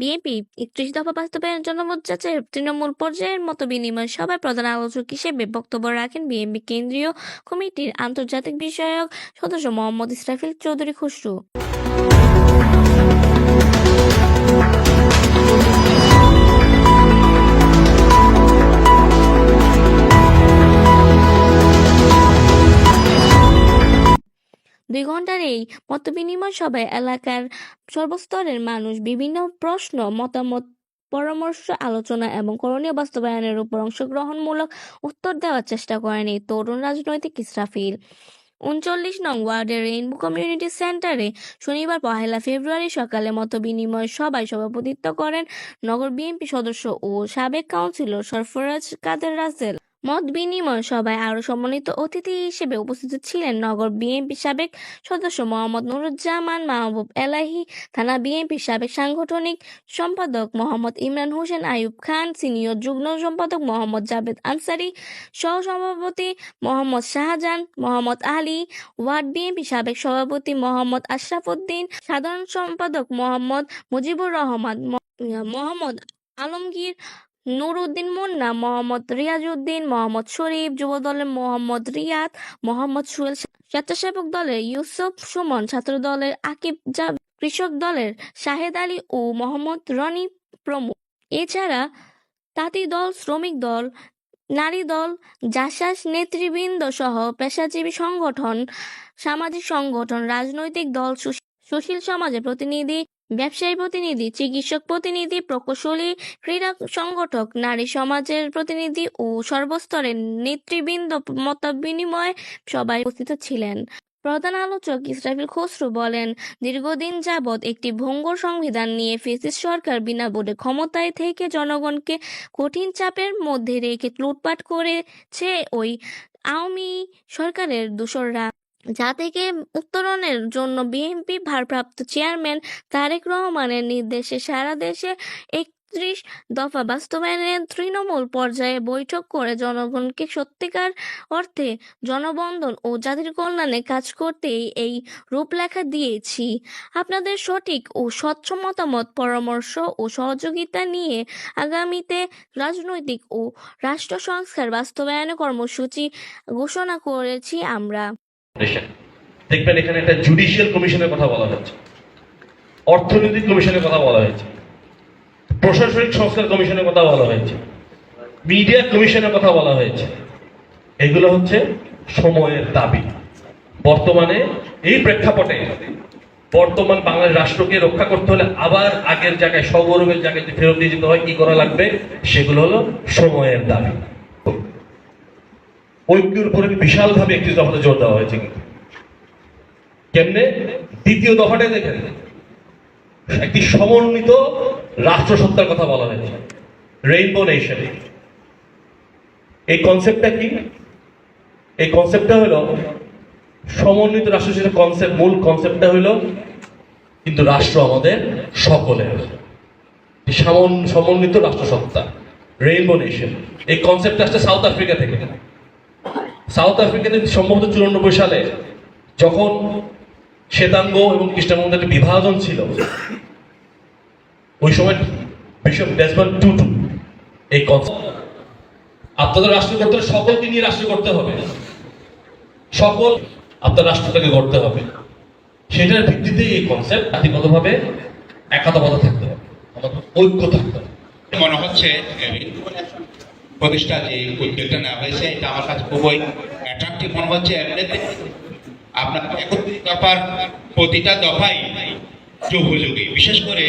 BNP একত্রিশ দফা বাস্তবায়নের জন্য যাচ্ছে তৃণমূল পর্যায়ের মতো বিনিময় সভায় প্রধান আলোচক হিসেবে বক্তব্য রাখেন বিএনপি কেন্দ্রীয় কমিটির আন্তর্জাতিক বিষয়ক সদস্য মোহাম্মদ ইসরাফিল চৌধুরী খুসরু। দুই ঘণ্টার এই মতবিনিময় সভায় এলাকার সর্বস্তরের মানুষ বিভিন্ন প্রশ্ন, মতামত, পরামর্শ, আলোচনা এবং করণীয় বাস্তবায়নের উপর অংশগ্রহণমূলক উত্তর দেওয়ার চেষ্টা করেন এই তরুণ রাজনৈতিক ইসরাফিল। উনচল্লিশ নং ওয়ার্ডের রেইনবো কমিউনিটি সেন্টারে শনিবার পহেলা ফেব্রুয়ারি সকালে মত বিনিময় সভায় সভাপতিত্ব করেন নগর বিএনপি সদস্য ও সাবেক কাউন্সিলর সরফরাজ কাদের রাসেল। মত বিনিময় সভায় আরও সম্মানিত অতিথি হিসেবে উপস্থিত ছিলেন নগর বিএনপি সাবেক সদস্য মোহাম্মদ নুরুজ্জামান মাহবুব এলাহি, থানা বিএনপি সাবেক সাংগঠনিক সম্পাদক মোহাম্মদ ইমরান হোসেন আইয়ুব খান, সিনিয়র যুগ্ম সম্পাদক মোহাম্মদ জাভেদ আনসারি সহ সভাপতি মোহাম্মদ শাহজাহান, মোহাম্মদ আলী, ওয়ার্ড বিএনপি সাবেক সভাপতি মোহাম্মদ আশরাফুদ্দিন, সাধারণ সম্পাদক মোহাম্মদ মুজিবুর রহমান মোহাম্মদ আলমগীর নুরউদ্দিন মুন্না, মোহাম্মদ রিয়াজউদ্দিন, মোহাম্মদ শরীফ যুব দলের মোহাম্মদ রিয়াদ, মোহাম্মদ সুহেল স্বেচ্ছাসেবক দলের ইউসুফ সুমন ছাত্র দলের আকিব জাব কৃষক দলের শাহেদ আলী ও মোহাম্মদ রনি প্রমুখ। এছাড়া তাঁতি দল, শ্রমিক দল, নারী দল, জাসাস নেতৃবৃন্দ সহ পেশাজীবী সংগঠন, সামাজিক সংগঠন, রাজনৈতিক দল, সুশী- সুশীল সমাজের প্রতিনিধি ব্যবসায়ী প্রতিনিধি, চিকিৎসক প্রতিনিধি, প্রকৌশলী, ক্রীড়া সংগঠক, নারী সমাজের প্রতিনিধি ও সর্বস্তরের নেতৃবৃন্দ মত বিনিময় সবাই উপস্থিত ছিলেন। প্রধান আলোচক ইসরাফিল খসরু বলেন, দীর্ঘদিন যাবৎ একটি ভঙ্গুর সংবিধান নিয়ে ফেসিস সরকার বিনা ভোটে ক্ষমতায় থেকে জনগণকে কঠিন চাপের মধ্যে রেখে লুটপাট করেছে ওই আওয়ামী সরকারের দূষররা যা থেকে উত্তরণের জন্য বিএনপি ভারপ্রাপ্ত চেয়ারম্যান তারেক রহমানের নির্দেশে সারা দেশে একত্রিশ দফা বাস্তবায়নের তৃণমূল পর্যায়ে বৈঠক করে জনগণকে সত্যিকার অর্থে জনবন্ধন ও জাতির কল্যাণে কাজ করতেই এই রূপলেখা দিয়েছি। আপনাদের সঠিক ও স্বচ্ছ মতামত, পরামর্শ ও সহযোগিতা নিয়ে আগামীতে রাজনৈতিক ও রাষ্ট্র সংস্কার বাস্তবায়নের কর্মসূচি ঘোষণা করেছি আমরা। দেখবেন এখানে একটা জুডিশিয়াল কমিশনের কথা বলা হচ্ছে অর্থনৈতিক কমিশনের কথা বলা হয়েছে। প্রশাসনিক সংস্কার কমিশনের কথা বলা হয়েছে। মিডিয়া কমিশনের কথা বলা হয়েছে। এগুলো হচ্ছে সময়ের দাবি। বর্তমানে এই প্রেক্ষাপটে বর্তমান বাংলাদেশ রাষ্ট্রকে রক্ষা করতে হলে আবার আগের জায়গায় সগৌরবের জায়গায় ফেরত দিয়ে যেতে হয়, কি করা লাগবে? সেগুলো হলো সময়ের দাবি। ঐক্যের উপরে বিশালভাবে একটি দফাতে জোর দেওয়া হয়েছে কিন্তু। কেমনে? দ্বিতীয় দফাটা দেখেন। একটি সমন্বিত রাষ্ট্রসত্তার কথা বলা হয়েছে। রেইনবো নেশন এই কনসেপ্টটা কি? এই কনসেপ্টটা হলো সমন্বিত রাষ্ট্র সেটা কনসেপ্ট মূল কনসেপ্টটা হলো কিন্তু রাষ্ট্র আমাদের সকলের। সমন্বিত রাষ্ট্রসত্তা। রেইনবো নেশন এই কনসেপ্টটা আসছে সাউথ আফ্রিকা থেকে। সাউথ আফ্রিকাতে সম্ভবত চুরানব্বই সালে যখন শ্বেতাঙ্গ এবং খ্রিস্টাঙ্গ মধ্যে বিভাজন ছিল, ওই সময় বিশপ ডেসমন্ড টুটু এই concept- আপনাদের রাষ্ট্র করতে হলে সকলকে নিয়ে রাষ্ট্র করতে হবে। সকল আপনার রাষ্ট্রটাকে গড়তে হবে। সেটার ভিত্তিতে এই কনসেপ্ট জাতিগতভাবে একাত্মতা থাকতে হবে। ঐক্য থাকতে হবে। মনে হচ্ছে প্রতিষ্ঠা যে উদ্যোগটা নেওয়া হয়েছে, এটা আমার কাছে খুবই অ্যাট্রাকটিভ মনে হচ্ছে। এমনিতে আপনার একত্রিশ দফার প্রতিটা দফাই উপযোগী বিশেষ করে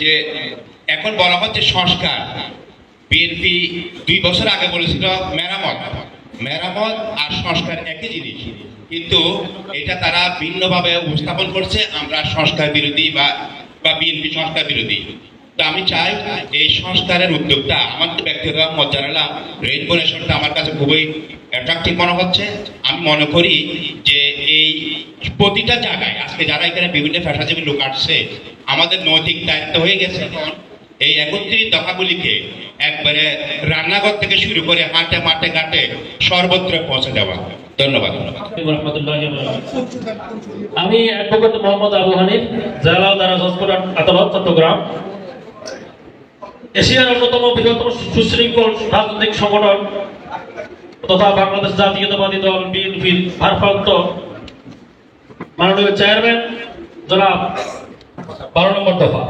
যে এখন বলা হচ্ছে সংস্কার। বিএনপি দুই বছর আগে বলেছিল মেরামত। মেরামত আর সংস্কার একই জিনিস। কিন্তু এটা তারা ভিন্নভাবে উপস্থাপন করছে। আমরা সংস্কার বিরোধী বা বা বিএনপি সংস্কার বিরোধী। তো আমি চাই এই সংস্কারের উদ্যোগটা আমার ব্যক্তিগত মত জানালাম। রেইনবো নেশনটা আমার কাছে খুবই অ্যাট্রাকটিভ মনে হচ্ছে। আমি মনে করি যে এই প্রতিটা জায়গায়, আজকে যারা এখানে বিভিন্ন পেশাজীবী লোক আসছে, আমাদের নৈতিক দায়িত্ব হয়ে গেছে। এই একত্রিশ দফাগুলিকে একবারে রান্নাঘর থেকে শুরু করে হাঁটে মাঠে ঘাটে সর্বত্র পৌঁছে দেওয়া। আমি অ্যাডভোকেট মোহাম্মদ আবু হানিফ জেলা হসপিটাল, আদালত, চট্টগ্রাম। এশিয়ার অন্যতম বৃহত্তম সুশৃঙ্খল রাজনৈতিক সংগঠন তথা বাংলাদেশ জাতীয়তাবাদী দল বিএনপির ভারপ্রাপ্ত মাননীয় চেয়ারম্যান জনাব বারো নম্বর দফা।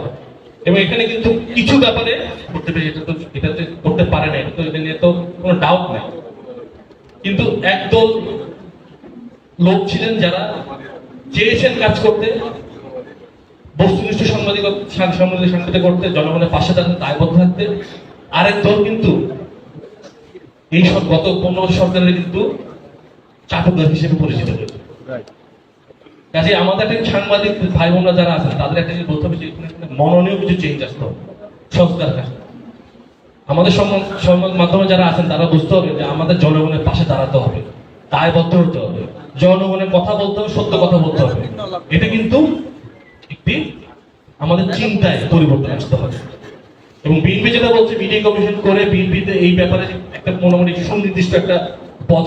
এবং এখানে কিন্তু কিছু ব্যাপারে করতে পেরে এটা তো এটাতে করতে পারে না, এটা তো এটা নিয়ে তো কোনো ডাউট নেই। কিন্তু একদল লোক ছিলেন যারা চেয়েছেন কাজ করতে বস্তুনিষ্ঠ সাংবাদিক সাংবাদিক সাংবাদিক করতে জনগণের পাশে তাদের দায়বদ্ধ থাকতে আরেক দল কিন্তু এই সব গত পনেরো সরকারের কিন্তু চাটুকার হিসেবে পরিচিত। হয়েছে কাজে আমাদের একটা সাংবাদিক ভাই বোনরা যারা আছেন তাদের একটা জিনিস বলতে হবে যে মননীয় কিছু চেঞ্জ আসতে হবে সংস্কার আমাদের সংবাদ সংবাদ মাধ্যমে যারা আছেন তারা বুঝতে হবে যে আমাদের জনগণের পাশে দাঁড়াতে হবে দায়বদ্ধ হতে হবে। জনগণের কথা বলতে হবে সত্য কথা বলতে হবে। এটা কিন্তু একটি আমাদের চিন্তায় পরিবর্তন আসতে হবে। এবং বিএনপি যেটা বলছে মিডিয়া কমিশন করে বিএনপিতে এই ব্যাপারে একটা মোটামুটি সুনির্দিষ্ট একটা পথ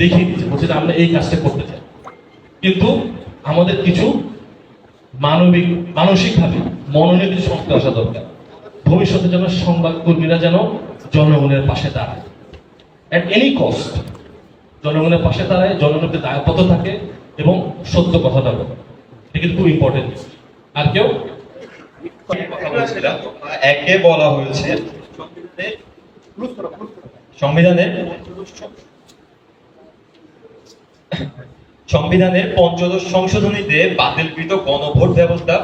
দেখিয়ে দিচ্ছে বলছে যে আমরা এই কাজটা করতে চাই। কিন্তু আমাদের কিছু মানবিক, মানসিকভাবে মননীয় কিছু সংস্কার আসা দরকার। ভবিষ্যতে যেন সংবাদ কর্মীরা যেন জনগণের পাশে দাঁড়ায়। অ্যাট এনি কস্ট জনগণের পাশে দাঁড়ায় জনগণকে দায়বদ্ধ থাকে এবং সত্য কথাটা বলে। এটা কিন্তু খুব ইম্পর্টেন্ট আর কেউ? একে বলা হয়েছে সংবিধানের সংবিধানের পঞ্চদশ সংশোধনীতে বাতিলকৃত গণভোট ব্যবস্থা